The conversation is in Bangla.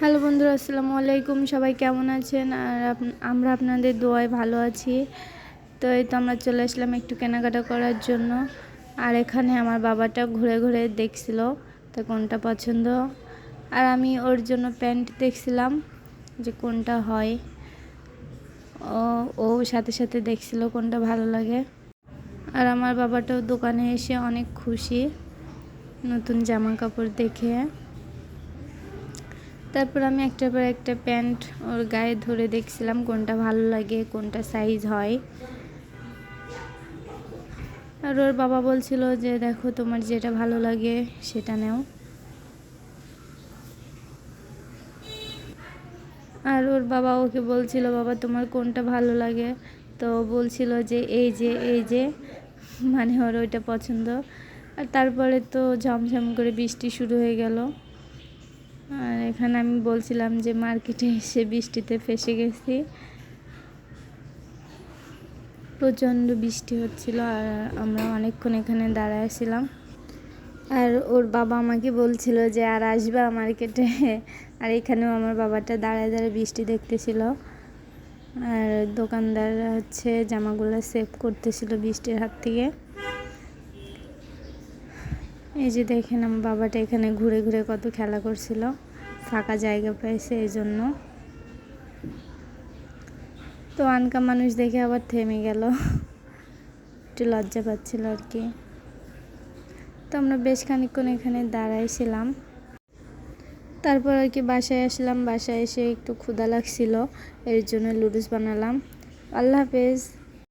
হ্যালো বন্ধুরা, আসসালামু আলাইকুম। সবাই কেমন আছেন? আর আমরা আপনাদের দোয়ায় ভালো আছি। তো এই তো আমরা চলে আসলাম একটু কেনাকাটা করার জন্য। আর এখানে আমার বাবাটা ঘুরে ঘুরে দেখছিল তো কোনটা পছন্দ। আর আমি ওর জন্য প্যান্ট দেখছিলাম যে কোনটা হয়। ও ও সাথে সাথে দেখছিল কোনটা ভালো লাগে। আর আমার বাবাটাও দোকানে এসে অনেক খুশি। নতুন জামা কাপড় দেখে। তারপর আমি একটার পর একটা প্যান্ট ওর গায়ে ধরে দেখছিলাম কোনটা ভালো লাগে, কোনটা সাইজ হয়। আর ওর বাবা বলছিল যে, দেখো তোমার যেটা ভালো লাগে সেটা নাও। আর ওর বাবা ওকে বলছিল, বাবা, তোমার কোনটা ভালো লাগে? তো বলছিল যে, এই যে এই যে। মানে ওর ওইটা পছন্দ। আর তারপরে তো ঝমঝম করে বৃষ্টি শুরু হয়ে গেল। এখানে আমি বলছিলাম যে মার্কেটে এসে বৃষ্টিতে ফেসে গেছি। প্রচণ্ড বৃষ্টি হচ্ছিল আর আমরা অনেকক্ষণ এখানে দাঁড়াইছিলাম আর ওর বাবা আমাকে বলছিল যে, আর আসবা মার্কেটে? আর এখানেও আমার বাবাটা দাঁড়ায় দাঁড়ায় বৃষ্টি দেখতেছিল। আর দোকানদার হচ্ছে জামাগুলো সেভ করতেছিল বৃষ্টির হাত থেকে। এই যে দেখেন, আমার বাবাটা এখানে ঘুরে ঘুরে কত খেলা করছিল। ফাঁকা জায়গা পেয়েছে এই জন্য তো আনকা মানুষ দেখে আবার থেমে গেল। একটু লজ্জা পাচ্ছিল আর কি। তো আমরা বেশ খানিকক্ষণ এখানে দাঁড়াইছিলাম। তারপর আর কি বাসায় আসলাম। বাসায় এসে একটু ক্ষুধা লাগছিল, এর জন্য লুডুস বানালাম। আল্লাহ হাফেজ।